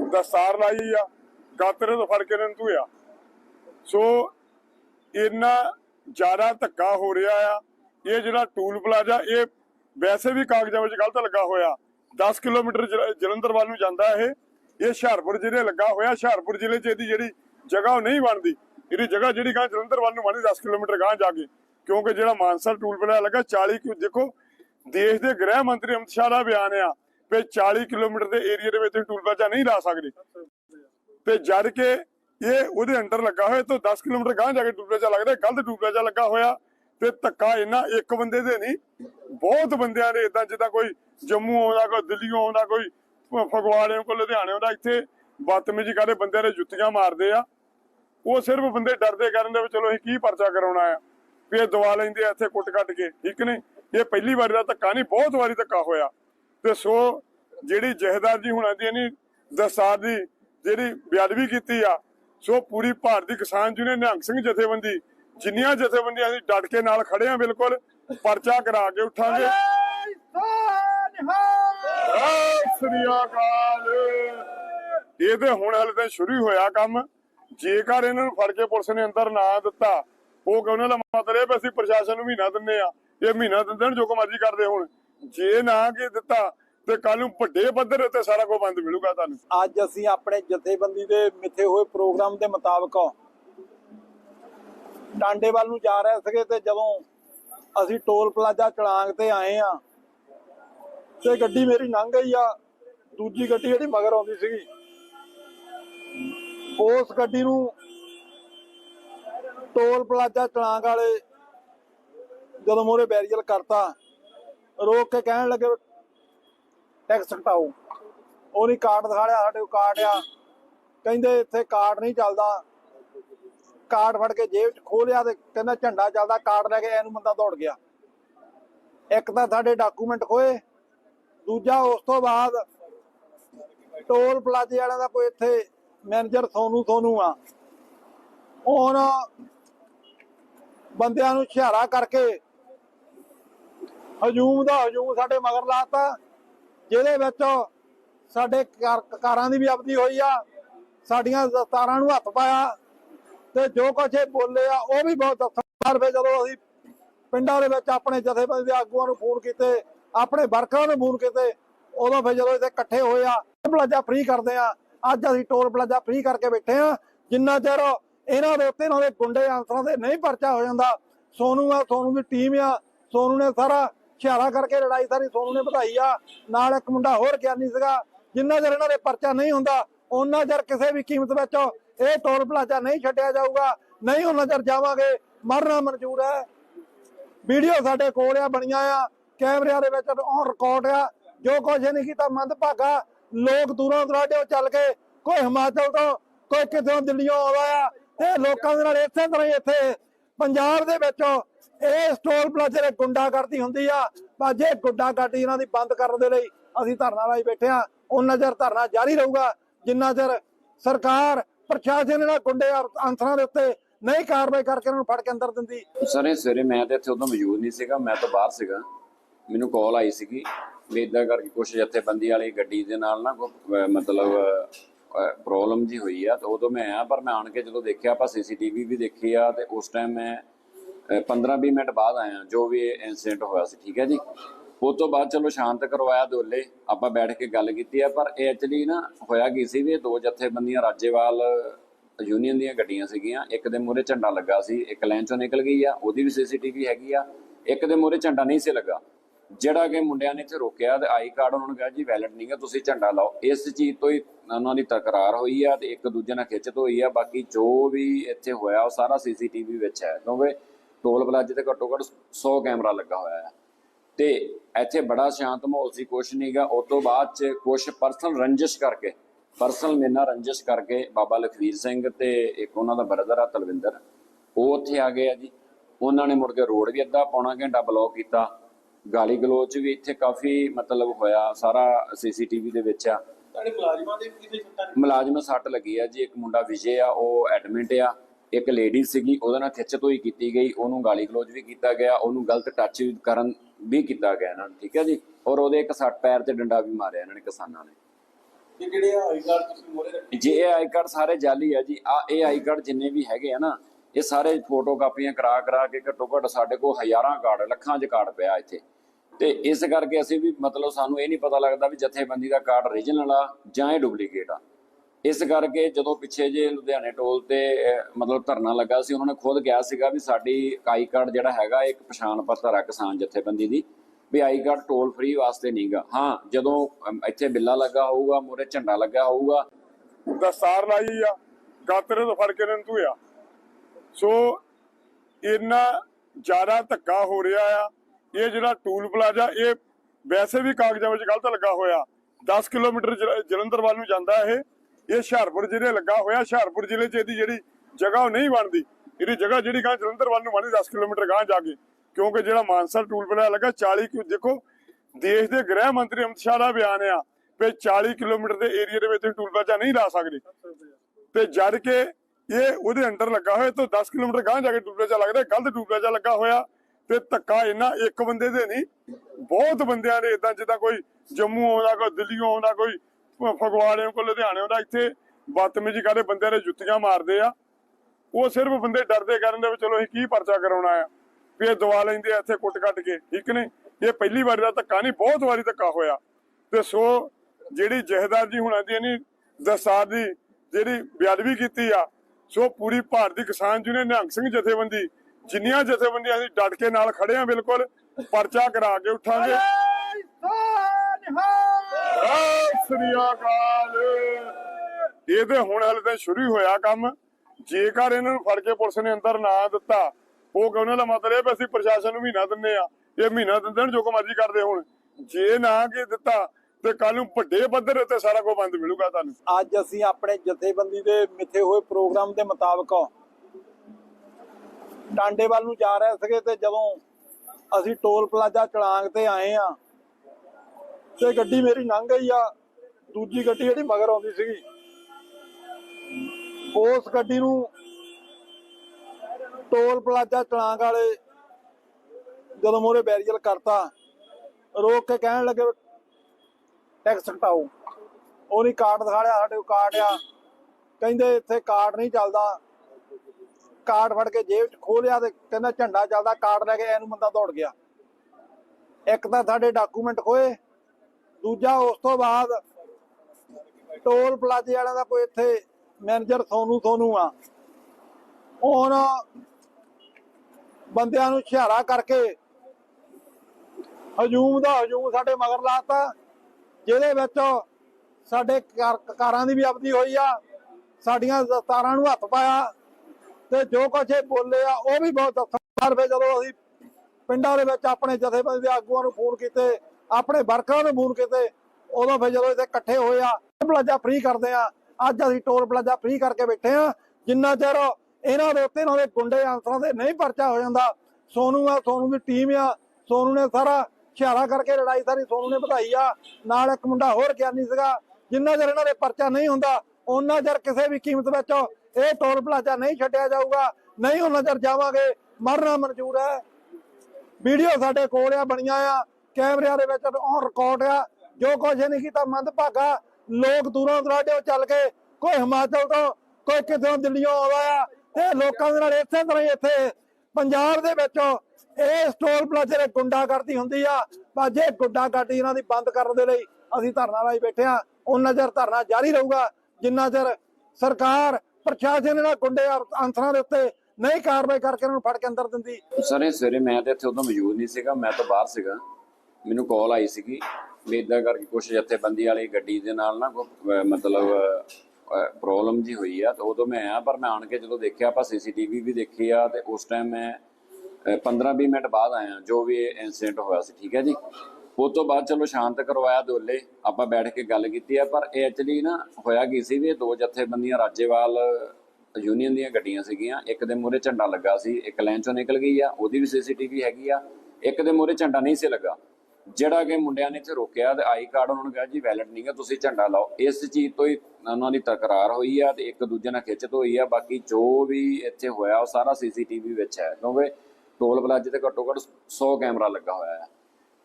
ਦਸਤਾਰ ਲਾਈ ਆ ਗਾਤਰੇ ਤੋਂ ਫੜ ਕੇ ਇਹਨਾਂ ਨੂੰ ਧੋਇਆ। ਸੋ ਇੰਨਾ ਜ਼ਿਆਦਾ ਧੱਕਾ ਹੋ ਰਿਹਾ ਆ, ਇਹ ਜਿਹੜਾ ਟੂਲ ਪਲਾਜ਼ਾ, ਇਹ ਵੈਸੇ ਵੀ ਕਾਗਜ਼ਾਂ ਵਿੱਚ ਗਲਤ ਲੱਗਾ ਹੋਇਆ। 10 ਕਿਲੋਮੀਟਰ ਜਲ- ਜਲੰਧਰ ਵੱਲ ਨੂੰ ਜਾਂਦਾ ਇਹ। ਇਹ ਹੁਸ਼ਿਆਰਪੁਰ ਜ਼ਿਲ੍ਹੇ ਲੱਗਾ ਹੋਇਆ। ਹੁਸ਼ਿਆਰਪੁਰ ਜ਼ਿਲ੍ਹੇ 'ਚ ਇਹਦੀ ਜਿਹੜੀ ਜਗ੍ਹਾ ਉਹ ਨਹੀਂ ਬਣਦੀ। ਇਹਦੀ ਜਗ੍ਹਾ ਜਿਹੜੀ ਗਾਂ ਜਲੰਧਰ ਵੱਲ ਨੂੰ ਬਣਦੀ 10 ਕਿਲੋਮੀਟਰ ਗਾਂ ਜਾ ਕੇ। ਕਿਉਂਕਿ ਜਿਹੜਾ ਮਾਨਸਾ ਟੂਲ ਪਲਾਜ਼ਾ ਲੱਗਾ 40 ਦੇਖੋ, ਦੇਸ਼ ਦੇ ਗ੍ਰਹਿ ਮੰਤਰੀ ਅਮਿਤ ਸ਼ਾਹ ਦਾ ਬਿਆਨ ਆ। ਵੀ 40 ਕਿਲੋਮੀਟਰ ਦੇ ਏਰੀਆ ਦੇ ਵਿੱਚ ਟੂਲ ਪਲਾਜ਼ਾ ਨਹੀਂ ਲਾ ਸਕਦੇ। ਤੇ ਜਦ ਕਿ ਇਹ ਉਹਦੇ ਅੰਡਰ ਲੱਗਾ ਹੋਇਆ ਤੋਂ 10 ਕਿਲੋਮੀਟਰ ਗਾਂ ਜਾ ਕੇ ਟੂਲ ਪਲਾਜ਼ਾ ਲੱਗਦਾ, ਗਲਤ ਟੂਲ ਪਲਾਜ਼ਾ ਲੱਗਾ ਹੋਇਆ। ਤੇ ਧੱਕਾ ਇੰਨਾ ਇੱਕ ਬੰਦੇ ਦੇ ਨਹੀਂ, ਬਹੁਤ ਬੰਦਿਆਂ ਦੇ ਇਦਾਂ ਜਿੱਦਾਂ ਕੋਈ ਜੰਮੂ ਆਉਂਦਾ, ਕੋਈ ਦਿੱਲੀੋਂ ਆਉਂਦਾ, ਕੋਈ ਫਗਵਾੜੇ ਕੋਲ ਲੁਧਿਆਣੇ ਆਉਂਦਾ, ਇੱਥੇ ਬਦਤਮੀਜੀ ਕਰਦੇ ਬੰਦਿਆਂ ਦੇ ਜੁੱਤੀਆਂ ਮਾਰਦੇ ਆ। ਉਹ ਸਿਰਫ ਬੰਦੇ ਡਰਦੇ ਕਰਨ ਦੇ ਵੀ ਚਲੋ ਅਸੀਂ ਕੀ ਪਰਚਾ ਕਰਾਉਣਾ ਆ। ਵੀ ਇਹ ਦਵਾ ਲੈਂਦੇ ਆ ਇੱਥੇ ਕੁੱਟ ਕੱਟ ਕੇ, ਠੀਕ ਨੇ ਇਹ ਪਹਿਲੀ ਵਾਰੀ ਦਾ ਧੱਕਾ ਨਹੀਂ, ਬਹੁਤ ਵਾਰੀ ਧੱਕਾ ਹੋਇਆ। ਤੇ ਸੋ ਜਿਹੜੀ ਜਹੇਦਾਰ ਜੀ ਹੁਣਾਂ ਦੀ ਨਹੀਂ ਦਸਤਾਰ ਦੀ ਜਿਹੜੀ ਬੇਅਦਬੀ ਕੀਤੀ ਆ ਸੋ ਪੂਰੀ ਭਾਰਤੀ ਕਿਸਾਨ ਯੂਨੀਅਨ ਨਿਹੰਗ ਸਿੰਘ ਜਥੇਬੰਦੀ ਜਿੰਨੀਆਂ ਜਥੇਬੰਦੀਆਂ ਅਸੀਂ ਡਟ ਕੇ ਨਾਲ ਖੜੇ ਆ ਬਿਲਕੁਲ ਪਰਚਾ ਕਰਾ ਕੇ ਉਠਾਂਗੇ। ਸ੍ਰੀ ਅਕਾਲ। ਇਹ ਤੇ ਹੁਣ ਹਲੇ ਤਾਂ ਸ਼ੁਰੂ ਹੋਇਆ ਕੰਮ। ਜੇਕਰ ਇਹਨਾਂ ਨੂੰ ਫੜ ਕੇ ਪੁਲਿਸ ਨੇ ਅੰਦਰ ਨਾ ਦਿੱਤਾ ਉਹ ਕਹਿੰਦੇ ਦਾ ਮਤਲਬ ਇਹ ਵੀ ਅਸੀਂ ਪ੍ਰਸ਼ਾਸਨ ਨੂੰ ਮਹੀਨਾ ਦਿੰਨੇ ਆ। ਇਹ ਮਹੀਨਾ ਦਿੰਦੇ ਨੇ ਜੋ ਕੋ ਮਰਜ਼ੀ ਕਰਦੇ ਹੁਣ। ਜੇ ਨਾ ਕੀ ਦਿੱਤਾ ਤੇ ਕੱਲ ਨੂੰ ਵੱਡੇ ਪੱਧਰ ਉੱਤੇ ਸਾਰਾ ਕੁਝ ਬੰਦ ਮਿਲੂਗਾ ਤੁਹਾਨੂੰ। ਅੱਜ ਅਸੀਂ ਆਪਣੇ ਜਥੇਬੰਦੀ ਦੇ ਮਿੱਥੇ ਹੋਏ ਪ੍ਰੋਗਰਾਮ ਦੇ ਮੁਤਾਬਕ ਟਾਂਡੇ ਨੂੰ ਜਾ ਰਹੇ ਸੀਗੇ ਤੇ ਜਦੋਂ ਅਸੀਂ ਟੋਲ ਪਲਾਜ਼ਾ ਚਲਾਂਗ ਤੇ ਆਏ ਆ ਤੇ ਗੱਡੀ ਮੇਰੀ ਲੰਘ ਗਈ ਆ, ਦੂਜੀ ਗੱਡੀ ਜਿਹੜੀ ਮਗਰ ਆਉਂਦੀ ਸੀਗੀ। ਉਸ ਗੱਡੀ ਨੂੰ ਟੋਲ ਪਲਾਜ਼ਾ ਚਲਾਂਗ ਵਾਲੇ ਜਦੋਂ ਮੋਰੇ ਬੈਰੀਅਰ ਕਰਤਾ, ਰੋਕ ਕੇ ਕਹਿਣ ਲੱਗੇ ਟੈਕਸ ਘਟਾਓ ਉਹ ਨਹੀਂ ਕਾਰਡ ਦਿਖਾ ਲਿਆ ਸਾਡੇ ਕੋਲ ਕਾਰਡ ਆ। ਕਹਿੰਦੇ ਇੱਥੇ ਕਾਰਡ ਨਹੀਂ ਚੱਲਦਾ। ਕਾਰਡ ਫੜ ਕੇ ਜੇਬ 'ਚ ਖੋਲਿਆ ਤੇ ਕਹਿੰਦਾ ਝੰਡਾ ਚੱਲਦਾ, ਕਾਰਡ ਲੈ ਕੇ ਇਹਨੂੰ ਬੰਦਾ ਦੌੜ ਗਿਆ। ਇੱਕ ਤਾਂ ਸਾਡੇ ਡਾਕੂਮੈਂਟ ਖੋਏ, ਦੂਜਾ ਉਸ ਤੋਂ ਬਾਅਦ ਟੋਲ ਪਲਾਜ਼ੇ ਵਾਲਿਆਂ ਦਾ ਕੋਈ ਇੱਥੇ ਮੈਨੇਜਰ ਸੋਨੂ ਸੋਨੂ ਆ। ਉਹਨਾਂ ਬੰਦਿਆਂ ਨੂੰ ਇਸ਼ਾਰਾ ਕਰਕੇ ਹਜੂਮ ਦਾ ਹਜੂਮ ਸਾਡੇ ਮਗਰ ਲਾਤਾ ਜਿਹਦੇ ਵਿੱਚ ਸਾਡੇ ਕਾਰਾਂ ਦੀ ਵੀ ਅਬਦੀ ਹੋਈ ਆ, ਸਾਡੀਆਂ ਦਸਤਾਰਾਂ ਨੂੰ ਹੱਥ ਪਾਇਆ ਤੇ ਜੋ ਕੁਛ ਇਹ ਬੋਲੇ ਆ, ਉਹ ਵੀ ਬਹੁਤ ਦਸਤਾਰ ਫਿਰ ਜਦੋਂ ਅਸੀਂ ਪਿੰਡਾਂ ਦੇ ਵਿੱਚ ਆਪਣੇ ਜਥੇਬੰਦੀ ਦੇ ਆਗੂਆਂ ਨੂੰ ਫੋਨ ਕੀਤੇ, ਆਪਣੇ ਵਰਕਰਾਂ ਨੂੰ ਫੋਨ ਕੀਤੇ, ਉਦੋਂ ਫਿਰ ਜਦੋਂ ਇੱਥੇ ਇਕੱਠੇ ਹੋਏ ਆ ਪਲਾਜ਼ਾ ਫ੍ਰੀ ਕਰਦੇ ਆ। ਅੱਜ ਅਸੀਂ ਟੋਲ ਪਲਾਜ਼ਾ ਫ੍ਰੀ ਕਰਕੇ ਬੈਠੇ ਆ। ਜਿੰਨਾ ਚਿਰ ਇਹਨਾਂ ਦੇ ਉੱਤੇ ਇਹਨਾਂ ਦੇ ਗੁੰਡੇ ਅੰਸਰਾਂ ਦੇ ਨਹੀਂ ਪਰਚਾ ਹੋ ਜਾਂਦਾ, ਸੋਨੂ ਆ, ਸੋਨੂ ਦੀ ਟੀਮ ਆ, ਸੋਨੂ ਨੇ ਸਾਰਾ ਇਸ਼ਾਰਾ ਕਰਕੇ ਲੜਾਈ ਸਾਰੀ ਸੋਨੂ ਨੇ ਵਧਾਈ ਆ। ਨਾਲ ਇੱਕ ਮੁੰਡਾ ਹੋਰ ਗਿਆਨੀ ਸੀਗਾ, ਜਿੰਨਾ ਚਿਰ ਇਹਨਾਂ ਦੇ ਪਰਚਾ ਨਹੀਂ ਹੁੰਦਾ ਉਹਨਾਂ ਚਿਰ ਕਿਸੇ ਵੀ ਕੀਮਤ ਵਿੱਚ ਇਹ ਟੋਲ ਪਲਾਜ਼ਾ ਨਹੀਂ ਛੱਡਿਆ ਜਾਊਗਾ, ਨਹੀਂ ਉਹਨਾਂ ਚਿਰ ਜਾਵਾਂਗੇ। ਮਰਨਾ ਮਨਜ਼ੂਰ ਹੈ। ਵੀਡੀਓ ਸਾਡੇ ਕੋਲ ਆ, ਬਣੀਆਂ ਆ। ਕੈਮਰਿਆਂ ਦੇ ਵਿੱਚ ਔਨ ਰਿਕਾਰਡ ਆ। ਜੋ ਕੁਝ ਨਹੀਂ ਕੀਤਾ ਮੰਦ ਭਾਗਾ ਲੋਕ ਦੂਰੋਂ ਦਰਾਡੇ ਚੱਲ ਕੇ, ਕੋਈ ਹਿਮਾਚਲ ਤੋਂ, ਕੋਈ ਕਿਤੋਂ ਦਿੱਲੀੋਂ ਆਉਂਦਾ ਆ। ਤੇ ਲੋਕਾਂ ਦੇ ਨਾਲ ਇਸੇ ਤਰ੍ਹਾਂ ਹੀ ਇੱਥੇ ਪੰਜਾਬ ਦੇ ਵਿੱਚੋਂ ਇਹ ਸਟੋਲ ਪਲਾਜ਼ੇ ਦੇ ਗੁੰਡਾਗਰਦੀ ਹੁੰਦੀ ਆ। ਪਰ ਜੇ ਗੁੰਡਾਗਰਦੀ ਇਹਨਾਂ ਦੀ ਬੰਦ ਕਰਨ ਦੇ ਲਈ ਅਸੀਂ ਧਰਨਾ ਲਾਈ ਬੈਠੇ ਆ। ਉਹਨਾਂ ਚਿਰ ਧਰਨਾ ਜਾਰੀ ਰਹੂਗਾ। ਜਿੰਨਾ ਚਿਰ ਸਰਕਾਰ ਪ੍ਰਸ਼ਾਸਨ ਇਹਨਾਂ ਗੁੰਡੇ ਅੰਸਰਾਂ ਦੇ ਉੱਤੇ ਨਹੀਂ ਕਾਰਵਾਈ ਕਰਕੇ ਇਹਨਾਂ ਨੂੰ ਫੜ ਕੇ ਅੰਦਰ ਦਿੰਦੀ। ਸਰ, ਇਹ ਸਵੇਰੇ ਮੈਂ ਤੇ ਇੱਥੇ ਉਦੋਂ ਮੌਜੂਦ ਨਹੀਂ ਸੀਗਾ। ਮੈਂ ਤਾਂ ਬਾਹਰ ਸੀਗਾ। ਮੈਨੂੰ ਕਾਲ ਆਈ ਸੀਗੀ ਵੀ ਇਦਾਂ ਕਰਕੇ ਕੁਛ ਜਥੇਬੰਦੀ ਵਾਲੀ ਗੱਡੀ ਦੇ ਨਾਲ ਨਾ ਮਤਲਬ ਪ੍ਰੋਬਲਮ ਜੀ ਹੋਈ ਆ। ਤੇ ਉਦੋਂ ਮੈਂ ਆਇਆ ਪਰ ਮੈਂ ਆਣ ਕੇ ਜਦੋਂ ਦੇਖਿਆ, ਆਪਾਂ ਸੀਸੀਟੀਵੀ ਵੀ ਦੇਖੀ ਆ, ਤੇ ਉਸ ਟਾਈਮ ਮੈਂ 15-20 ਮਿੰਟ ਬਾਅਦ ਆਇਆ ਜੋ ਵੀ ਇਹ ਇਨਸੀਡੈਂਟ ਹੋਇਆ ਸੀ, ਠੀਕ ਹੈ ਜੀ? ਉਸ ਤੋਂ ਬਾਅਦ ਚਲੋ ਸ਼ਾਂਤ ਕਰਵਾਇਆ ਦੋਲੇ, ਆਪਾਂ ਬੈਠ ਕੇ ਗੱਲ ਕੀਤੀ ਆ ਪਰ ਇਹ ਐਕਚੁਅਲੀ ਨਾ ਹੋਇਆ ਕੀ ਸੀ ਵੀ ਇਹ ਦੋ ਜਥੇਬੰਦੀਆਂ, ਰਾਜੇਵਾਲ ਯੂਨੀਅਨ ਦੀਆਂ ਗੱਡੀਆਂ ਸੀਗੀਆਂ, ਇੱਕ ਦੇ ਮੂਹਰੇ ਝੰਡਾ ਲੱਗਾ ਸੀ, ਇੱਕ ਲਾਈਨ ਚੋਂ ਨਿਕਲ ਗਈ ਆ, ਉਹਦੀ ਵੀ ਸੀਸੀਟੀਵੀ ਹੈਗੀ ਆ, ਇੱਕ ਦੇ ਮੂਹਰੇ ਝੰਡਾ ਨਹੀਂ ਸੀ ਲੱਗਾ। ਜਿਹੜਾ ਕਿ ਮੁੰਡਿਆਂ ਨੇ ਇੱਥੇ ਰੋਕਿਆ ਤੇ ਆਈ ਕਾਰਡ ਉਹਨਾਂ ਨੂੰ ਕਿਹਾ ਜੀ ਵੈਲਿਡ ਨਹੀਂ ਹੈ, ਤੁਸੀਂ ਝੰਡਾ ਲਾਓ। ਇਸ ਚੀਜ਼ ਤੋਂ ਹੀ ਉਹਨਾਂ ਦੀ ਤਕਰਾਰ ਹੋਈ ਆ ਤੇ ਇੱਕ ਦੂਜੇ ਨਾਲ ਖਿੱਚਤ ਹੋਈ ਆ, ਬਾਕੀ ਜੋ ਵੀ ਇੱਥੇ ਹੋਇਆ, ਉਹ ਸਾਰਾ ਸੀਸੀਟੀਵੀ ਵਿੱਚ ਹੈ। ਕਿਉਂਕਿ ਟੋਲ ਪਲਾਜ਼ੇ ਤੇ ਘੱਟੋ ਘੱਟ 100 ਕੈਮਰਾ ਲੱਗਾ ਹੋਇਆ ਹੈ। ਤੇ ਇੱਥੇ ਬੜਾ ਸ਼ਾਂਤ ਮਾਹੌਲ ਸੀ ਕੁਛ ਨਹੀਂਗਾ ਉਸ ਤੋਂ ਬਾਅਦ ਚ ਕੁਛ ਪਰਸਨਲ ਰੰਜਿਸ਼ ਕਰਕੇ ਪਰਸਨਲ ਮੇਨਾ ਰੰਜਿਸ਼ ਕਰਕੇ ਬਾਬਾ ਲਖਵੀਰ ਸਿੰਘ ਤੇ ਇੱਕ ਉਹਨਾਂ ਦਾ ਬ੍ਰਦਰ ਆ ਤਲਵਿੰਦਰ ਉਹ ਉੱਥੇ ਆ ਗਏ ਆ ਜੀ। ਉਹਨਾਂ ਨੇ ਮੁੜ ਕੇ ਰੋਡ ਵੀ ਅੱਧਾ ਪੌਣਾ ਘੰਟਾ ਬਲੌਕ ਕੀਤਾ। ਗਾਲੀ ਗਲੋਚ ਵੀ ਇੱਥੇ ਕਾਫੀ ਮਤਲਬ ਹੋਇਆ ਸਾਰਾ ਸੀਸੀਟੀਵੀ ਦੇ ਵਿੱਚ ਆ। ਮੁਲਾਜ਼ਮਾਂ ਦੇ ਕਿਸੇ ਸੱਟਾਂ ਮੁਲਾਜ਼ਮ ਸੱਟ ਲੱਗੀ ਆ ਜੀ ਇੱਕ ਮੁੰਡਾ ਵਿਜੇ ਆ ਉਹ ਐਡਮਿਟ ਆ। ਇੱਕ ਲੇਡੀ ਸੀਗੀ ਉਹਦੇ ਨਾਲ ਖਿੱਚਤ ਹੋਈ ਕੀਤੀ ਗਈ ਉਹਨੂੰ ਗਾਲੀ ਗਲੋਚ ਵੀ ਕੀਤਾ ਗਿਆ ਉਹਨੂੰ ਗਲਤ ਟੱਚ ਕਰਨ ਵੀ ਕੀਤਾ ਗਿਆ ਇਹਨਾਂ ਨੂੰ ਠੀਕ ਹੈ ਜੀ? ਔਰ ਉਹਦੇ ਇੱਕ ਸੱਟ ਪੈਰ ਤੇ ਡੰਡਾ ਵੀ ਮਾਰਿਆ ਇਹਨਾਂ ਨੇ ਕਿਸਾਨਾਂ ਨੇ। ਇਹ ਜਿਹੜੇ ਆਈ ਕਾਰਡ ਤੁਸੀਂ ਮੋਰੇ ਰੱਖੇ ਜੇ ਇਹ ਆਈ ਕਾਰਡ ਸਾਰੇ ਜਾਲੀ ਆ ਜੀ। ਆ ਇਹ ਆਈ ਕਾਰਡ ਜਿੰਨੇ ਵੀ ਹੈਗੇ ਆ ਨਾ ਇਹ ਸਾਰੇ ਫੋਟੋ ਕਾਪੀਆਂ ਕਰਾ ਕਰਾ ਕੇ ਘੱਟੋ ਘੱਟ ਸਾਡੇ ਕੋਲ ਹਜ਼ਾਰਾਂ ਕਾਰਡ ਲੱਖਾਂ 'ਚ ਕਾਰਡ ਪਿਆ ਇੱਥੇ। ਤੇ ਇਸ ਕਰਕੇ ਅਸੀਂ ਵੀ ਮਤਲਬ ਸਾਨੂੰ ਇਹ ਨਹੀਂ ਪਤਾ ਲੱਗਦਾ ਵੀ ਜਥੇਬੰਦੀ ਦਾ ਕਾਰਡ ਓਰੀਜਨਲ ਆ ਜਾਂ ਇਹ ਡੁਪਲੀਕੇਟ ਆ। ਇਸ ਕਰਕੇ ਜਦੋਂ ਪਿੱਛੇ ਜੇ ਲੁਧਿਆਣੇ ਟੋਲ ਤੇ ਮਤਲਬ ਧਰਨਾ ਲੱਗਾ ਸੀ, ਉਹਨਾਂ ਨੇ ਖੁਦ ਕਿਹਾ ਸੀਗਾ ਵੀ ਸਾਡੀ ਆਈ ਕਾਰਡ ਜਿਹੜਾ ਹੈਗਾ, ਇੱਕ ਪਛਾਣ ਪੱਤਰ ਆ ਕਿਸਾਨ ਜਥੇਬੰਦੀ ਦੀ, ਵੀ ਆਈ ਕਾਰਡ ਟੋਲ ਫ੍ਰੀ ਵਾਸਤੇ ਨਹੀਂਗਾ ਹਾਂ, ਜਦੋਂ ਇੱਥੇ ਬਿੱਲਾ ਲੱਗਾ ਹੋਊਗਾ, ਮੂਹਰੇ ਝੰਡਾ ਲੱਗਾ ਹੋਊਗਾ। ਦਸਤਾਰ ਲਾਈ ਆ, ਗਾਤਰੇ ਤੋਂ ਫੜ ਕੇ ਇਹਨਾਂ ਨੂੰ ਸੋ, ਇੰਨਾ ਜ਼ਿਆਦਾ ਧੱਕਾ ਹੋ ਰਿਹਾ ਆ, ਇਹ ਜਿਹੜਾ ਟੂਲ ਪਲਾਜ਼ਾ, ਇਹ ਵੈਸੇ ਵੀ ਕਾਗਜ਼ਾਂ ਵਿੱਚ ਗਲਤ ਲੱਗਾ ਹੋਇਆ। 10 ਕਿਲੋਮੀਟਰ ਜ- ਜਲੰਧਰ ਵੱਲ ਨੂੰ ਜਾਂਦਾ ਇਹ ਇਹ ਹੁਸ਼ਿਆਰਪੁਰ ਜ਼ਿਲ੍ਹੇ ਲੱਗਾ ਹੋਇਆ। ਹੁਸ਼ਿਆਰਪੁਰ ਜ਼ਿਲ੍ਹੇ 'ਚ ਇਹਦੀ ਜਿਹੜੀ ਜਗ੍ਹਾ ਨਹੀਂ ਬਣਦੀ। ਇਹਦੀ ਜਗ੍ਹਾ ਜਿਹੜੀ ਗਾਂ ਜਲੰਧਰ ਵੱਲ ਨੂੰ ਬਣਦੀ 10 ਕਿਲੋਮੀਟਰ ਗਾਂ ਜਾ ਕੇ। ਕਿਉਂਕਿ ਜਿਹੜਾ ਮਾਨਸਾ ਟੂਲ ਪਲਾਜ਼ਾ ਲੱਗਾ 40 ਕਿ ਦੇਖੋ, ਦੇਸ਼ ਦੇ ਗ੍ਰਹਿ ਮੰਤਰੀ ਅਮਿਤ ਸ਼ਾਹ ਦਾ ਬਿਆਨ ਆ ਵੀ 40 ਕਿਲੋਮੀਟਰ ਦੇ ਏਰੀਆ ਦੇ ਵਿੱਚ ਟੂਲ ਪਲਾਜ਼ਾ ਨਹੀਂ ਲਾ ਸਕਦੇ। ਤੇ ਜਦ ਕਿ ਇਹ ਉਹਦੇ ਅੰਡਰ ਲੱਗਾ ਹੋਇਆ ਤੋਂ 10 ਕਿਲੋਮੀਟਰ ਗਾਂਹ ਜਾ ਕੇ ਟੂਲ ਪਲਾਜ਼ਾ ਲੱਗਦਾ, ਗਲਤ ਟੂਲ ਪਲਾਜ਼ਾ ਲੱਗਾ ਹੋਇਆ। ਤੇ ਧੱਕਾ ਇੰਨਾ ਇੱਕ ਬੰਦੇ ਦੇ ਨਹੀਂ, ਬਹੁਤ ਬੰਦਿਆਂ ਨੇ ਇਦਾਂ ਜਿੱਦਾਂ ਕੋਈ ਜੰਮੂ ਆਉਂਦਾ, ਕੋਈ ਦਿੱਲੀੋਂ ਆਉਂਦਾ, ਕੋਈ ਫਗਵਾੜੇ ਕੋਲ ਲੁਧਿਆਣੇ ਆਉਂਦਾ ਇੱਥੇ ਬਦਤਮੀਜੀ ਕਰਦੇ ਬੰਦਿਆਂ ਦੇ ਜੁੱਤੀਆਂ ਮਾਰਦੇ ਆ। ਉਹ ਸਿਰਫ ਬੰਦੇ ਡਰਦੇ ਕਰਨ ਦੇ ਵੀ ਚਲੋ ਅਸੀਂ ਕੀ ਪਰਚਾ ਕਰਾਉਣਾ ਆ? ਵੀ ਇਹ ਦਵਾ ਲੈਂਦੇ ਆ ਇੱਥੇ ਕੁੱਟ ਕੱਟ ਕੇ, ਠੀਕ ਨੇ ਇਹ ਪਹਿਲੀ ਵਾਰੀ ਦਾ ਧੱਕਾ ਨਹੀਂ, ਬਹੁਤ ਵਾਰੀ ਧੱਕਾ ਹੋਇਆ। ਤੇ ਸੋ ਜਿਹੜੀ ਜਹੇਦਾਰ ਜੀ ਹੁਣਾਂ ਦੀ ਨਹੀਂ ਦਸਤਾਰ ਦੀ ਜਿਹੜੀ ਬੇਅਦਬੀ ਕੀਤੀ ਆ, ਸੋ ਪੂਰੀ ਭਾਰਤੀ ਕਿਸਾਨ ਯੂਨੀਅਨ ਨਿਹੰਗ ਸਿੰਘ ਜਥੇਬੰਦੀ, ਜਿੰਨੀਆਂ ਜਥੇਬੰਦੀਆਂ ਅਸੀਂ ਡਟ ਕੇ ਨਾਲ ਖੜੇ ਆ ਬਿਲਕੁਲ, ਪਰਚਾ ਕਰਾ ਕੇ ਉਠਾਂਗੇ। ਸ੍ਰੀ ਅਕਾਲ। ਇਹ ਤੇ ਹੁਣ ਹਲੇ ਤਾਂ ਸ਼ੁਰੂ ਹੋਇਆ ਕੰਮ। ਜੇਕਰ ਇਹਨਾਂ ਨੂੰ ਫੜ ਕੇ ਪੁਲਿਸ ਨੇ ਅੰਦਰ ਨਾ ਦਿੱਤਾ, ਉਹ ਕਿ ਦਾ ਮਤਲਬ ਇਹ ਅਸੀਂ ਪ੍ਰਸ਼ਾਸਨ ਨੂੰ ਮਹੀਨਾ ਦਿੰਨੇ ਆ। ਇਹ ਮਹੀਨਾ ਦਿੰਦੇ ਨੇ ਜੋ ਕੋ ਮਰਜ਼ੀ ਕਰਦੇ ਹੁਣ। ਜੇ ਨਾ ਕੀ ਦਿੱਤਾ, ਤੇ ਕੱਲ ਨੂੰ ਵੱਡੇ ਪੱਧਰ ਤੇ ਸਾਰਾ ਕੁਝ ਬੰਦ ਮਿਲੂਗਾ ਤੁਹਾਨੂੰ। ਅੱਜ ਅਸੀਂ ਆਪਣੇ ਜਥੇਬੰਦੀ ਦੇ ਮਿੱਥੇ ਹੋਏ ਪ੍ਰੋਗਰਾਮ ਦੇ ਮੁਤਾਬਕ ਟਾਂਡੇ ਵੱਲ ਨੂੰ ਜਾ ਰਹੇ ਸੀਗੇ ਤੇ ਜਦੋਂ ਅਸੀਂ ਟੋਲ ਪਲਾਜ਼ਾ ਚਲਾਂਗ ਤੇ ਆਏ ਆ, ਤੇ ਗੱਡੀ ਮੇਰੀ ਲੰਘ ਗਈ ਆ। ਦੂਜੀ ਗੱਡੀ ਜਿਹੜੀ ਮਗਰ ਆਉਂਦੀ ਸੀਗੀ, ਉਸ ਗੱਡੀ ਨੂੰ ਟੋਲ ਪਲਾਜ਼ਾ ਚਲਾਂਗ ਵਾਲੇ ਜਦੋਂ ਮੋਰੇ ਬੈਰੀਅਰ ਕਰਤਾ, ਰੋਕ ਕੇ ਕਹਿਣ ਲੱਗੇ ਟੈਕਸ ਘਟਾਓ ਉਹ ਨਹੀਂ ਕਾਰਡ ਦਿਖਾ ਲਿਆ ਸਾਡੇ ਕੋਲ ਕਾਰਡ ਆ। ਕਹਿੰਦੇ, ਇੱਥੇ ਕਾਰਡ ਨਹੀਂ ਚੱਲਦਾ। ਕਾਰਡ ਫੜ ਕੇ ਜੇਬ 'ਚ ਖੋਲਿਆ ਤੇ ਕਹਿੰਦਾ, ਝੰਡਾ ਚੱਲਦਾ। ਕਾਰਡ ਲੈ ਕੇ ਇਹਨੂੰ ਬੰਦਾ ਦੌੜ ਗਿਆ। ਇੱਕ ਤਾਂ ਸਾਡੇ ਡਾਕੂਮੈਂਟ ਖੋਏ, ਦੂਜਾ ਉਸ ਤੋਂ ਬਾਅਦ ਟੋਲ ਪਲਾਜ਼ੇ ਵਾਲਿਆਂ ਦਾ ਕੋਈ ਇੱਥੇ ਮੈਨੇਜਰ ਸੋਨੂ ਸੋਨੂ ਆ। ਹੁਣ ਬੰਦਿਆਂ ਨੂੰ ਇਸ਼ਾਰਾ ਕਰਕੇ ਹਜੂਮ ਦਾ ਹਜੂਮ ਸਾਡੇ ਮਗਰ ਲਾਤਾ, ਜਿਹਦੇ ਵਿੱਚ ਸਾਡੇ ਕਾਰਾਂ ਦੀ ਵੀ ਅਬਦੀ ਹੋਈ ਆ, ਸਾਡੀਆਂ ਦਸਤਾਰਾਂ ਨੂੰ ਹੱਥ ਪਾਇਆ ਤੇ ਜੋ ਕੁਛ ਇਹ ਬੋਲੇ ਆ, ਉਹ ਵੀ ਬਹੁਤ ਅਫਸਰ ਵੇ ਜਦੋਂ ਅਸੀਂ ਪਿੰਡਾਂ ਦੇ ਵਿੱਚ ਆਪਣੇ ਜਥੇਬੰਦੀ ਦੇ ਆਗੂਆਂ ਨੂੰ ਫੋਨ ਕੀਤੇ, ਆਪਣੇ ਵਰਕਰਾਂ ਨੂੰ ਫੋਨ ਕੀਤੇ, ਉਦੋਂ ਫਿਰ ਜਦੋਂ ਇੱਥੇ ਇਕੱਠੇ ਹੋਏ ਆ ਪਲਾਜ਼ਾ ਫ੍ਰੀ ਕਰਦੇ ਆ। ਅੱਜ ਅਸੀਂ ਟੋਲ ਪਲਾਜ਼ਾ ਫ੍ਰੀ ਕਰਕੇ ਬੈਠੇ ਆ। ਜਿੰਨਾ ਚਿਰ ਇਹਨਾਂ ਦੇ ਉੱਤੇ ਇਹਨਾਂ ਦੇ ਗੁੰਡੇ ਅੰਸਰਾਂ ਦੇ ਨਹੀਂ ਪਰਚਾ ਹੋ ਜਾਂਦਾ, ਸੋਨੂ ਆ, ਸੋਨੂ ਦੀ ਟੀਮ ਆ, ਸੋਨੂ ਨੇ ਸਾਰਾ ਇਸ਼ਾਰਾ ਕਰਕੇ ਲੜਾਈ ਸਾਰੀ ਸੋਨੂ ਨੇ ਵਧਾਈ ਆ। ਨਾਲ ਇੱਕ ਮੁੰਡਾ ਹੋਰ ਗਿਆਨੀ ਸੀਗਾ, ਜਿੰਨਾ ਚਿਰ ਇਹਨਾਂ ਦੇ ਪਰਚਾ ਨਹੀਂ ਹੁੰਦਾ, ਉਹਨਾਂ ਚਿਰ ਕਿਸੇ ਵੀ ਕੀਮਤ ਵਿੱਚ ਇਹ ਟੋਲ ਪਲਾਜ਼ਾ ਨਹੀਂ ਛੱਡਿਆ ਜਾਊਗਾ, ਨਹੀਂ ਉਹਨਾਂ ਚਿਰ ਜਾਵਾਂਗੇ। ਮਰਨਾ ਮਨਜ਼ੂਰ ਹੈ। ਵੀਡੀਓ ਸਾਡੇ ਕੋਲ ਆ, ਬਣੀਆਂ ਆ। ਕੈਮਰਿਆਂ ਦੇ ਵਿੱਚ ਔਨ ਰਿਕਾਰਡ ਆ। ਜੋ ਕੁਝ ਨਹੀਂ ਕੀਤਾ, ਮੰਦਭਾਗਾ। ਲੋਕ ਦੂਰੋਂ ਦਰਾਡੇ ਚੱਲ ਕੇ ਕੋਈ ਹਿਮਾਚਲ ਤੋਂ, ਕੋਈ ਕਿਤੋਂ ਦਿੱਲੀੋਂ ਆਉਂਦਾ ਆ ਤੇ ਲੋਕਾਂ ਦੇ ਨਾਲ ਇਸੇ ਤਰ੍ਹਾਂ ਹੀ ਇੱਥੇ ਪੰਜਾਬ ਦੇ ਵਿੱਚ ਇਹ ਸਟੋਲ ਪਲਾਜ਼ੇ ਦੇ ਗੁੰਡਾਗਰਦੀ ਹੁੰਦੀ ਆ ਪਰ ਜੇ ਗੁੰਡਾਗਰਦੀ ਇਹਨਾਂ ਦੀ ਬੰਦ ਕਰਨ ਦੇ ਲਈ ਅਸੀਂ ਧਰਨਾ ਲਾਈ ਬੈਠੇ ਆ ਉਹਨਾਂ ਚਿਰ ਧਰਨਾ ਜਾਰੀ ਰਹੂਗਾ, ਜਿੰਨਾ ਚਿਰ ਸਰਕਾਰ ਪ੍ਰਸ਼ਾਸਨ ਇਹਨਾਂ ਗੁੰਡੇ ਅੰਸਰਾਂ ਦੇ ਉੱਤੇ ਨਹੀਂ ਕਾਰਵਾਈ ਕਰਕੇ ਇਹਨਾਂ ਨੂੰ ਫੜ ਕੇ ਅੰਦਰ ਦਿੰਦੀ। ਸਰ, ਇਹ ਸਵੇਰੇ ਮੈਂ ਤੇ ਇੱਥੇ ਉਦੋਂ ਮੌਜੂਦ ਨਹੀਂ ਸੀਗਾ, ਮੈਂ ਤਾਂ ਬਾਹਰ ਸੀਗਾ। ਮੈਨੂੰ ਕਾਲ ਆਈ ਸੀਗੀ। ਵੀ ਇਦਾਂ ਕਰਕੇ ਕੁਛ ਜਥੇਬੰਦੀ ਵਾਲੀ ਗੱਡੀ ਦੇ ਨਾਲ ਨਾ ਕੋਈ, ਮਤਲਬ ਪ੍ਰੋਬਲਮ ਜੀ ਹੋਈ ਆ ਤਾਂ ਉਦੋਂ ਮੈਂ ਆਇਆ ਪਰ ਮੈਂ ਆਣ ਕੇ ਜਦੋਂ ਦੇਖਿਆ ਆਪਾਂ ਸੀਸੀਟੀਵੀ ਵੀ ਦੇਖੀ ਆ ਤੇ ਉਸ ਟਾਈਮ ਮੈਂ 15-20 ਮਿੰਟ ਬਾਅਦ ਆਇਆ ਜੋ ਵੀ ਇਹ ਇਨਸੀਡੈਂਟ ਹੋਇਆ ਸੀ ਠੀਕ ਹੈ ਜੀ? ਉਹ ਤੋਂ ਬਾਅਦ ਚਲੋ ਸ਼ਾਂਤ ਕਰਵਾਇਆ ਦੋਲੇ ਆਪਾਂ ਬੈਠ ਕੇ ਗੱਲ ਕੀਤੀ ਆ ਪਰ ਇਹ ਐਕਚੁਅਲੀ ਨਾ ਹੋਇਆ ਕੀ ਸੀ ਵੀ ਇਹ ਦੋ ਜਥੇਬੰਦੀਆਂ ਰਾਜੇਵਾਲ ਯੂਨੀਅਨ ਦੀਆਂ ਗੱਡੀਆਂ ਸੀਗੀਆਂ ਇੱਕ ਦੇ ਮੂਹਰੇ ਝੰਡਾ ਲੱਗਾ ਸੀ ਇੱਕ ਲਾਈਨ ਚੋਂ ਨਿਕਲ ਗਈ ਆ ਉਹਦੀ ਵੀ ਸੀਸੀਟੀਵੀ ਹੈਗੀ ਆ ਇੱਕ ਦੇ ਮੂਹਰੇ ਝੰਡਾ ਨਹੀਂ ਸੀ ਲੱਗਾ। ਜਿਹੜਾ ਕਿ ਮੁੰਡਿਆਂ ਨੇ ਇੱਥੇ ਰੋਕਿਆ ਤੇ ਆਈ ਕਾਰਡ ਉਹਨਾਂ ਨੂੰ ਕਿਹਾ ਜੀ ਵੈਲਿਡ ਨਹੀਂ ਨਹੀਂਗਾ ਤੁਸੀਂ ਝੰਡਾ ਲਾਓ। ਇਸ ਚੀਜ਼ ਤੋਂ ਹੀ ਉਹਨਾਂ ਦੀ ਤਕਰਾਰ ਹੋਈ ਆ ਤੇ ਇੱਕ ਦੂਜੇ ਨਾਲ ਖਿੱਚਤ ਹੋਈ ਆ। ਬਾਕੀ ਜੋ ਵੀ ਇੱਥੇ ਹੋਇਆ, ਉਹ ਸਾਰਾ ਸੀਸੀਟੀਵੀ ਵਿੱਚ ਹੈ। ਕਿਉਂਕਿ ਟੋਲ ਪਲਾਜ਼ੇ ਤੇ ਘੱਟੋ ਘੱਟ 100 ਕੈਮਰਾ ਲੱਗਾ ਹੋਇਆ ਹੈ।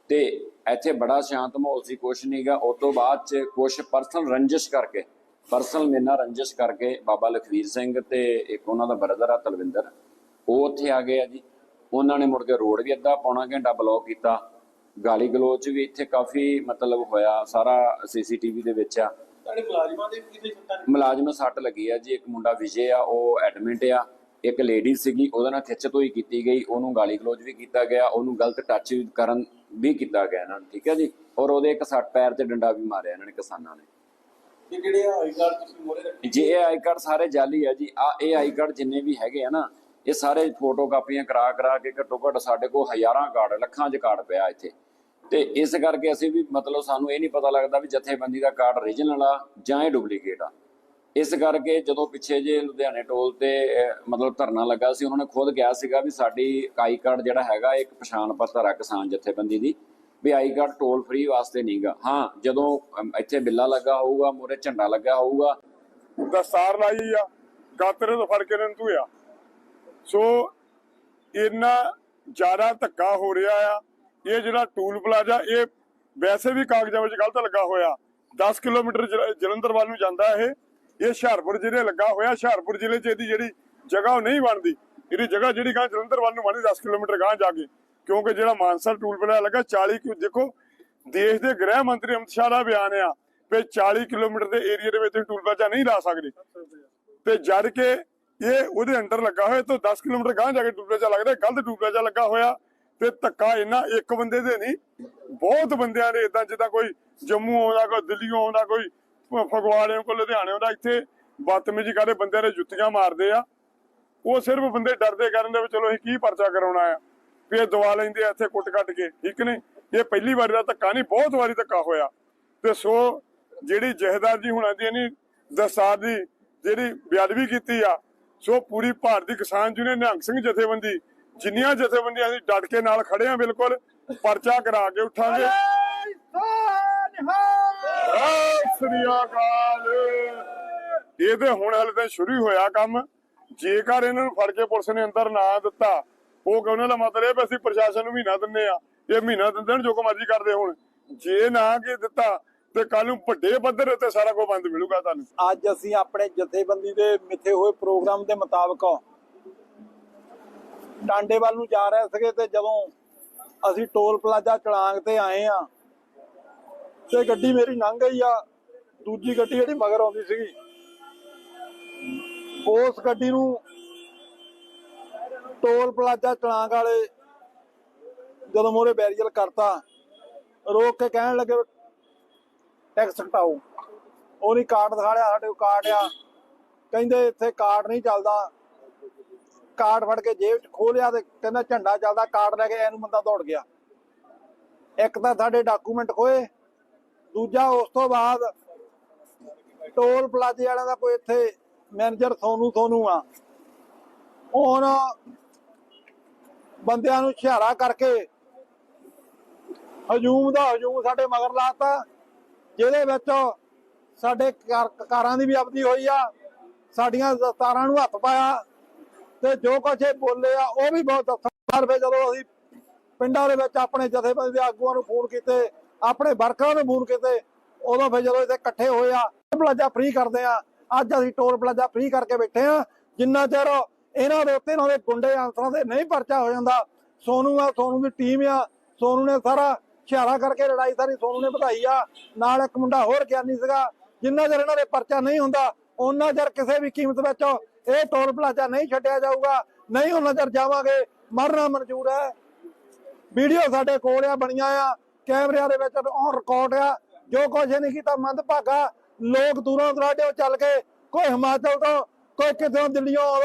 ਤੇ ਇੱਥੇ ਬੜਾ ਸ਼ਾਂਤ ਮਾਹੌਲ ਸੀ, ਕੁਛ ਨਹੀਂਗਾ ਉਸ ਤੋਂ ਬਾਅਦ ਚ ਕੁਛ ਪਰਸਨਲ ਰੰਜਿਸ਼ ਕਰਕੇ ਪਰਸਨਲ ਮੇਰੇ ਨਾਲ ਰੰਜਿਸ਼ ਕਰਕੇ ਬਾਬਾ ਲਖਵੀਰ ਸਿੰਘ ਤੇ ਇੱਕ ਉਹਨਾਂ ਦਾ ਬ੍ਰਦਰ ਆ, ਤਲਵਿੰਦਰ। ਉਹ ਉੱਥੇ ਆ ਗਏ ਆ ਜੀ। ਉਹਨਾਂ ਨੇ ਮੁੜ ਕੇ ਰੋਡ ਵੀ ਅੱਧਾ ਪੌਣਾ ਘੰਟਾ ਬਲੌਕ ਕੀਤਾ। ਗਾਲੀ ਗਲੋਚ ਵੀ ਇੱਥੇ ਕਾਫੀ ਮਤਲਬ ਹੋਇਆ ਸਾਰਾ ਸੀਸੀਟੀਵੀ ਦੇ ਵਿੱਚ ਆ। ਤੁਹਾਡੇ ਮੁਲਾਜ਼ਮਾਂ ਦੇ ਵੀ ਕਿਤੇ ਛੱਟਾਂ ਮੁਲਾਜ਼ਮ ਸੱਟ ਲੱਗੀ ਆ ਜੀ ਇੱਕ ਮੁੰਡਾ ਵਿਜੇ ਆ ਉਹ ਐਡਮਿਟ ਆ। ਇੱਕ ਲੇਡੀ ਸੀਗੀ ਉਹਦੇ ਨਾਲ ਖਿੱਚ ਹੋਈ ਕੀਤੀ ਗਈ ਉਹਨੂੰ ਗਾਲੀ ਗਲੋਚ ਵੀ ਕੀਤਾ ਗਿਆ ਉਹਨੂੰ ਗਲਤ ਟੱਚ ਕਰਨ ਵੀ ਕੀਤਾ ਗਿਆ ਇਹਨਾਂ ਨੂੰ ਠੀਕ ਹੈ ਜੀ? ਔਰ ਉਹਦੇ ਇੱਕ ਸੱਟ ਪੈਰ ਤੇ ਡੰਡਾ ਵੀ ਮਾਰਿਆ ਇਹਨਾਂ ਨੇ ਕਿਸਾਨਾਂ ਨੇ। ਜਿਹੜੇ ਆਈ ਕਾਰਡ ਤੁਸੀਂ ਮੋਰੇ ਰੱਖੇ? ਜੇ ਇਹ ਆਈ ਕਾਰਡ ਸਾਰੇ ਜਾਲੀ ਆ ਜੀ ਆ ਇਹ ਆਈ ਕਾਰਡ ਜਿੰਨੇ ਵੀ ਹੈਗੇ ਆ ਨਾ ਇਹ ਸਾਰੇ ਫੋਟੋ ਕਾਪੀਆਂ ਕਰਾ ਕਰਾ ਕੇ ਘੱਟੋ ਘੱਟ ਸਾਡੇ ਕੋਲ ਹਜ਼ਾਰਾਂ ਕਾਰਡ, ਲੱਖਾਂ ਚ ਕਾਰਡ ਪਿਆ ਇੱਥੇ। ਤੇ ਇਸ ਕਰਕੇ ਅਸੀਂ ਵੀ ਮਤਲਬ ਸਾਨੂੰ ਇਹ ਨਹੀਂ ਪਤਾ ਲੱਗਦਾ ਵੀ ਜਥੇਬੰਦੀ ਦਾ ਕਾਰਡ ਓਰੀਜਨਲ ਆ ਜਾਂ ਇਹ ਡੁਪਲੀਕੇਟ ਆ। ਇਸ ਕਰਕੇ ਜਦੋਂ ਪਿੱਛੇ ਜੇ ਲੁਧਿਆਣੇ ਟੋਲ ਤੇ ਮਤਲਬ ਧਰਨਾ ਲੱਗਾ ਸੀ, ਉਹਨਾਂ ਨੇ ਖੁਦ ਕਿਹਾ ਸੀਗਾ ਵੀ ਸਾਡੀ ਆਈ ਕਾਰਡ ਜਿਹੜਾ ਹੈਗਾ ਇੱਕ ਪਛਾਣ ਪੱਤਰ ਆ ਕਿਸਾਨ ਜਥੇਬੰਦੀ ਦੀ, ਵੀ ਆਈ ਕਾਰਡ ਟੋਲ ਫ੍ਰੀ ਵਾਸਤੇ ਨਹੀਂਗਾ ਹਾਂ, ਜਦੋਂ ਇੱਥੇ ਬਿੱਲਾ ਲੱਗਾ ਹੋਊਗਾ, ਮੂਹਰੇ ਝੰਡਾ ਲੱਗਾ ਹੋਊਗਾ। ਦਸਤਾਰ ਲਾਈ ਆ, ਗਾਤਰੇ ਤੋਂ ਫੜ ਕੇ ਇਹਨਾਂ ਨੂੰ ਧੋਇਆ। ਸੋ ਇੰਨਾ ਜ਼ਿਆਦਾ ਧੱਕਾ ਹੋ ਰਿਹਾ ਆ। ਇਹ ਜਿਹੜਾ ਟੂਲ ਪਲਾਜ਼ਾ, ਇਹ ਵੈਸੇ ਵੀ ਕਾਗਜ਼ਾਂ ਵਿੱਚ ਗਲਤ ਲੱਗਾ ਹੋਇਆ। 10 ਕਿਲੋਮੀਟਰ ਜਲ- ਜਲੰਧਰ ਵੱਲ ਨੂੰ ਜਾਂਦਾ ਇਹ। ਇਹ ਹੁਸ਼ਿਆਰਪੁਰ ਜ਼ਿਲ੍ਹੇ ਲੱਗਾ ਹੋਇਆ। ਹੁਸ਼ਿਆਰਪੁਰ ਜ਼ਿਲ੍ਹੇ 'ਚ ਇਹਦੀ ਜਿਹੜੀ ਜਗ੍ਹਾ ਉਹ ਨਹੀਂ ਬਣਦੀ। ਇਹਦੀ ਜਗ੍ਹਾ ਜਿਹੜੀ ਗਾਂ ਜਲੰਧਰ ਵੱਲ ਨੂੰ ਬਣਦੀ 10 ਕਿਲੋਮੀਟਰ ਗਾਂ ਜਾ ਕੇ। ਕਿਉਂਕਿ ਜਿਹੜਾ ਮਾਨਸਾ ਟੂਲ ਪਲਾਜ਼ਾ ਲੱਗਾ 40 ਕਿ, ਦੇਖੋ, ਦੇਸ਼ ਦੇ ਗ੍ਰਹਿ ਮੰਤਰੀ ਅਮਿਤ ਸ਼ਾਹ ਦਾ ਬਿਆਨ ਆ ਵੀ 40 ਕਿਲੋਮੀਟਰ ਦੇ ਏਰੀਆ ਦੇ ਵਿੱਚ ਟੂਲ ਪਲਾਜ਼ਾ ਨਹੀਂ ਲਾ ਸਕਦੇ। ਤੇ ਜਦ ਕਿ ਇਹ ਉਹਦੇ ਅੰਡਰ ਲੱਗਾ ਹੋਇਆ ਤੋਂ 10 ਕਿਲੋਮੀਟਰ ਗਾਂਹ ਜਾ ਕੇ ਟੂਪਲਾਜਾ ਲੱਗਦਾ ਗਲਤ ਟੂਪਲਾਜਾ ਲੱਗਾ ਹੋਇਆ। ਤੇ ਧੱਕਾ ਇੰਨਾ ਇੱਕ ਬੰਦੇ ਦੇ ਨਹੀਂ, ਬਹੁਤ ਬੰਦਿਆਂ ਨੇ ਇਦਾਂ ਜਿੱਦਾਂ ਕੋਈ ਜੰਮੂ ਆਉਂਦਾ, ਕੋਈ ਦਿੱਲੀੋਂ ਆਉਂਦਾ, ਕੋਈ ਫਗਵਾੜੇ ਕੋਲ ਲੁਧਿਆਣੇ ਆਉਂਦਾ ਇੱਥੇ ਬਦਤਮੀਜੀ ਕਰਦੇ ਬੰਦਿਆਂ ਦੇ ਜੁੱਤੀਆਂ ਮਾਰਦੇ ਆ। ਉਹ ਸਿਰਫ ਬੰਦੇ ਡਰਦੇ ਕਰਨ ਦੇ ਵੀ ਚਲੋ ਅਸੀਂ ਕੀ ਪਰਚਾ ਕਰਾਉਣਾ ਆ। ਵੀ ਇਹ ਦਵਾ ਲੈਂਦੇ ਆ ਇੱਥੇ ਕੁੱਟ ਕੱਟ ਕੇ, ਠੀਕ ਨੇ ਇਹ ਪਹਿਲੀ ਵਾਰੀ ਦਾ ਧੱਕਾ ਨਹੀਂ, ਬਹੁਤ ਵਾਰੀ ਧੱਕਾ ਹੋਇਆ। ਤੇ ਸੋ ਜਿਹੜੀ ਜਹਦਾਰ ਜੀ ਹੁਣਾਂ ਦੀ ਨਹੀਂ ਦਸਾਰ ਦੀ ਜਿਹੜੀ ਬੇਅਦਬੀ ਕੀਤੀ ਆ ਸੋ ਪੂਰੀ ਭਾਰਤੀ ਕਿਸਾਨ ਯੂਨੀਅਨ ਨਿਹੰਗ ਸਿੰਘ ਜਥੇਬੰਦੀ ਜਿੰਨੀਆਂ ਜਥੇਬੰਦੀਆਂ ਅਸੀਂ ਡਟ ਕੇ ਨਾਲ ਖੜੇ ਆ ਬਿਲਕੁਲ ਪਰਚਾ ਕਰਾ ਕੇ ਉਠਾਂਗੇ। ਸ੍ਰੀ ਅਕਾਲ। ਇਹ ਤੇ ਹੁਣ ਹਲੇ ਤਾਂ ਸ਼ੁਰੂ ਹੋਇਆ ਕੰਮ। ਜੇਕਰ ਇਹਨਾਂ ਨੂੰ ਫੜ ਕੇ ਪੁਲਿਸ ਨੇ ਅੰਦਰ ਨਾ ਦਿੱਤਾ ਉਹ ਕਹਿੰਦੇ ਦਾ ਮਤਲਬ ਇਹ ਵੀ ਅਸੀਂ ਪ੍ਰਸ਼ਾਸਨ ਨੂੰ ਮਹੀਨਾ ਦਿੰਨੇ ਆ ਇਹ ਮਹੀਨਾ ਦਿੰਦੇ ਨੇ ਜੋ ਕੋ ਮਰਜ਼ੀ ਕਰਦੇ ਹੁਣ। ਜੇ ਨਾ ਕੀ ਦਿੱਤਾ ਤੇ ਕੱਲ ਨੂੰ ਵੱਡੇ ਪੱਧਰ ਉੱਤੇ ਸਾਰਾ ਕੁਝ ਬੰਦ ਮਿਲੂਗਾ ਤੁਹਾਨੂੰ। ਅੱਜ ਅਸੀਂ ਆਪਣੇ ਜਥੇਬੰਦੀ ਦੇ ਮਿੱਥੇ ਹੋਏ ਪ੍ਰੋਗਰਾਮ ਦੇ ਮੁਤਾਬਕ ਟਾਂਡੇ ਵੱਲ ਨੂੰ ਜਾ ਰਹੇ ਸੀਗੇ ਤੇ ਜਦੋਂ ਅਸੀਂ ਟੋਲ ਪਲਾਜ਼ਾ ਚਲਾਂਗ ਤੇ ਆਏ ਆ ਤੇ ਗੱਡੀ ਮੇਰੀ ਲੰਘ ਗਈ ਆ, ਦੂਜੀ ਗੱਡੀ ਜਿਹੜੀ ਮਗਰ ਆਉਂਦੀ ਸੀਗੀ। ਉਸ ਗੱਡੀ ਨੂੰ ਟੋਲ ਪਲਾਜ਼ਾ ਚਲਾਂਗ ਵਾਲੇ ਜਦੋਂ ਮੋਰੇ ਬੈਰੀਅਰ ਕਰਤਾ, ਰੋਕ ਕੇ ਕਹਿਣ ਲੱਗੇ ਟੈਕਸ ਘਟਾਓ ਉਹ ਨਹੀਂ ਕਾਰਡ ਦਿਖਾ ਲਿਆ ਸਾਡੇ ਕੋਲ ਕਾਰਡ ਆ। ਕਹਿੰਦੇ ਇੱਥੇ ਕਾਰਡ ਨਹੀਂ ਚੱਲਦਾ। ਕਾਰਡ ਫੜ ਕੇ ਜੇਬ 'ਚ ਖੋਲਿਆ ਤੇ ਕਹਿੰਦਾ ਝੰਡਾ ਚੱਲਦਾ ਕਾਰਡ ਲੈ ਕੇ ਇਹਨੂੰ ਬੰਦਾ ਦੌੜ ਗਿਆ। ਇੱਕ ਤਾਂ ਸਾਡੇ ਡਾਕੂਮੈਂਟ ਖੋਏ ਦੂਜਾ ਉਸ ਤੋਂ ਬਾਅਦ ਟੋਲ ਪਲਾਜ਼ੇ ਵਾਲਿਆਂ ਦਾ ਕੋਈ ਇੱਥੇ ਮੈਨੇਜਰ ਸੋਨੂ ਸੋਨੂ ਆ। ਹੁਣ ਬੰਦਿਆਂ ਨੂੰ ਇਸ਼ਾਰਾ ਕਰਕੇ ਹਜੂਮ ਦਾ ਹਜੂਮ ਸਾਡੇ ਮਗਰ ਲਾਤਾ ਜਿਹਦੇ ਵਿੱਚ ਸਾਡੇ ਕਾਰਾਂ ਦੀ ਵੀ ਅਬਦੀ ਹੋਈ ਆ, ਸਾਡੀਆਂ ਦਸਤਾਰਾਂ ਨੂੰ ਹੱਥ ਪਾਇਆ ਤੇ ਜੋ ਕੁਛ ਇਹ ਬੋਲੇ ਆ, ਉਹ ਵੀ ਬਹੁਤ ਅਫਸਰ ਵੇ ਜਦੋਂ ਅਸੀਂ ਪਿੰਡਾਂ ਦੇ ਵਿੱਚ ਆਪਣੇ ਜਥੇਬੰਦੀ ਦੇ ਆਗੂਆਂ ਨੂੰ ਫੋਨ ਕੀਤੇ, ਆਪਣੇ ਵਰਕਰਾਂ ਨੂੰ ਫੋਨ ਕੀਤੇ, ਉਦੋਂ ਫਿਰ ਜਦੋਂ ਇੱਥੇ ਇਕੱਠੇ ਹੋਏ ਆ, ਪਲਾਜ਼ਾ ਫ੍ਰੀ ਕਰਦੇ ਆ। ਅੱਜ ਅਸੀਂ ਟੋਲ ਪਲਾਜ਼ਾ ਫ੍ਰੀ ਕਰਕੇ ਬੈਠੇ ਆ। ਜਿੰਨਾ ਚਿਰ ਇਹਨਾਂ ਦੇ ਉੱਤੇ ਇਹਨਾਂ ਦੇ ਗੁੰਡੇ ਆਂਸਰਾਂ ਦੇ ਨਹੀਂ ਪਰਚਾ ਹੋ ਜਾਂਦਾ, ਸੋਨੂ ਆ, ਸੋਨੂ ਦੀ ਟੀਮ ਆ, ਸੋਨੂ ਨੇ ਸਾਰਾ ਇਸ਼ਾਰਾ ਕਰਕੇ ਲੜਾਈ ਸਾਰੀ ਸੋਨੂ ਨੇ ਵਧਾਈ ਆ। ਨਾਲ ਇੱਕ ਮੁੰਡਾ ਹੋਰ ਗਿਆਨੀ ਸੀਗਾ, ਜਿੰਨਾ ਚਿਰ ਇਹਨਾਂ ਦੇ ਪਰਚਾ ਨਹੀਂ ਹੁੰਦਾ ਉਹਨਾਂ ਚਿਰ ਕਿਸੇ ਵੀ ਕੀਮਤ ਵਿੱਚ ਇਹ ਟੋਲ ਪਲਾਜ਼ਾ ਨਹੀਂ ਛੱਡਿਆ ਜਾਊਗਾ, ਨਹੀਂ ਉਹਨਾਂ ਚਿਰ ਜਾਵਾਂਗੇ, ਮਰਨਾ ਮਨਜ਼ੂਰ ਹੈ। ਵੀਡੀਓ ਸਾਡੇ ਕੋਲ ਆ, ਬਣੀਆਂ ਆ, ਕੈਮਰਿਆਂ ਦੇ ਵਿੱਚ ਔਨ ਰਿਕਾਰਡ ਆ, ਜੋ ਕੁਝ ਨਹੀਂ ਕੀਤਾ ਮੰਦ ਭਾਗਾ ਲੋਕ ਦੂਰੋਂ ਦਰਾਡੇ ਚੱਲ ਕੇ ਕੋਈ ਹਿਮਾਚਲ ਤੋਂ, ਕੋਈ ਕਿਤੋਂ ਦਿੱਲੀੋਂ ਆਉਂਦਾ।